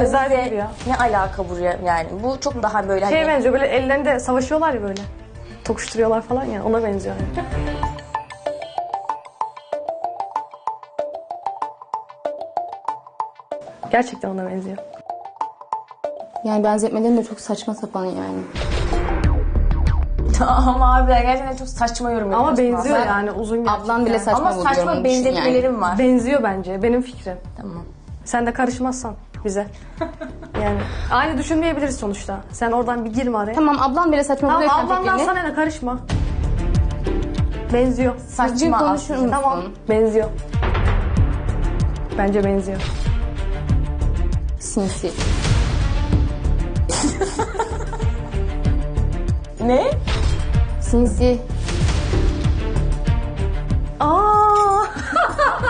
Ve gibi ya. Ne alaka buraya yani? Bu çok daha böyle Şeye hani... benziyor böyle ellerinde savaşıyorlar ya böyle. Tokuşturuyorlar falan ya ona benziyor. Yani. Gerçekten ona benziyor. Yani benzetmelerin de çok saçma sapan yani. Ama abi gerçekten çok saçma yorum Ama yapıyorsun. benziyor aslında. yani uzun gerçekten. Ablan bile saçma Ama buluyorum saçma benzetmelerim var. Benziyor bence benim fikrim. Tamam. Sen de karışmazsan bize. Yani aynı düşünmeyebiliriz sonuçta. Sen oradan bir girme araya. Tamam ablan bile Tamam buluyorken ablamdan fikrini. sana ne karışma. Benziyor. Düzgün Saçma konuşur aslında. musun? Tamam. Benziyor. Bence benziyor. Sinsi. Ne? Sinsi.